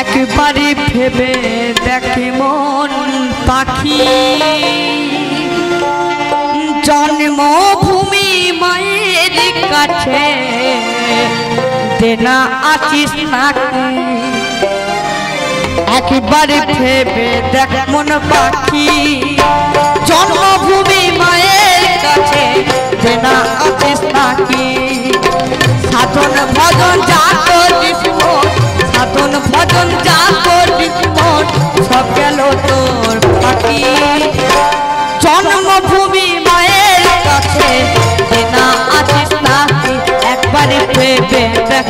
একবারই ভেবে দেখে মন পাখি। জন্মভূমি মায়ের কাছে দেনা আছিস নাকি? একবারে ভেবে দেখ মন পাখি। জন্মভূমি মায়ের কাছে দেনা আছিস নাকি? সাধন ভজন যা জন্মভূমি মায়ের কাছে। দেনা আছিস নাকি একবারে ভেবে দেখ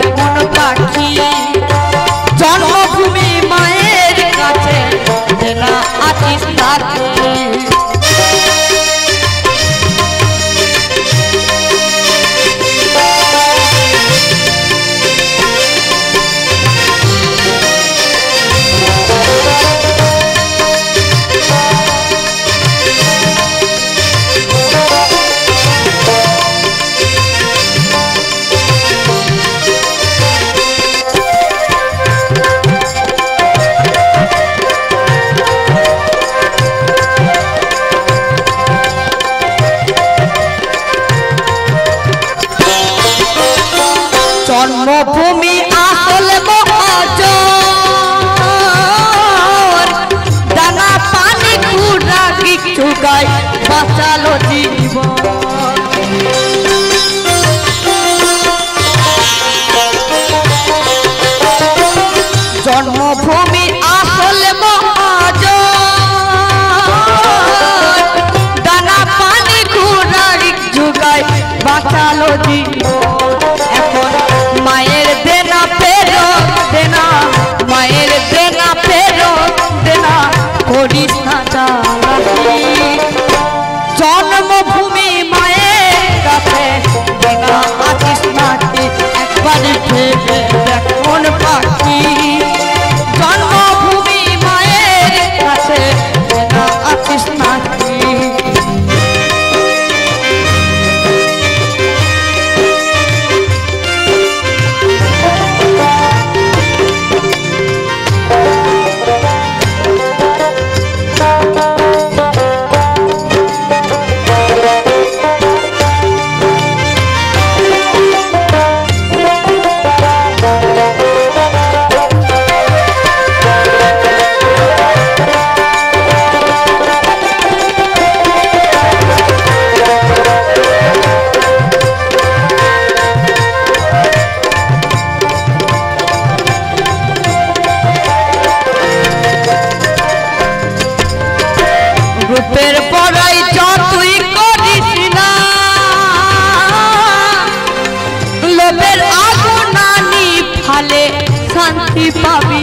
জন্মভূমি শান্তি পাবি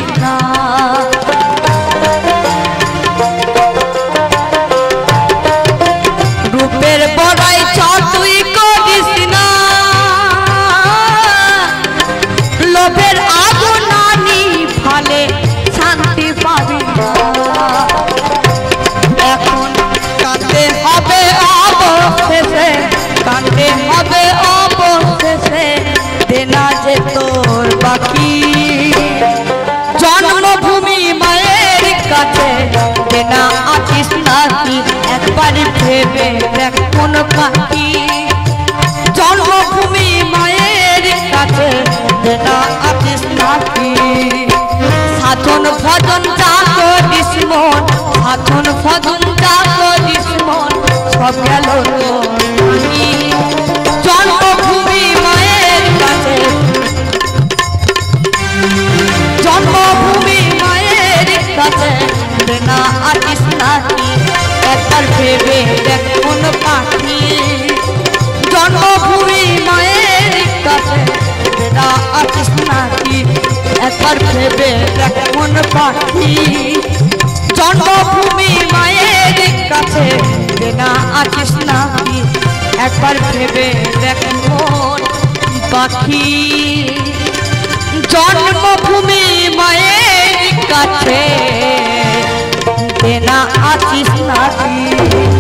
নাকি একবার ভেবে দেখ কোন পাখি। জন্মভূমি মায়ের কাছে না আছিস নাকি। সাধন ভজন যা করিস মন, সাধন ভজন যা করিস মন, সব গেল ভেবে দেখ কোন পাখি? জন্মভূমি মায়ের কাছে দেনা আছিস নাকি? একবার ভেবে দেখ কোন পাখি। জন্মভূমি মায়ের কাছে দেনা আছিস নাকি? একবার ভেবে দেখ মন পাখি। জন্মভূমি মায়ের কাছে দেনা আছিস নাকি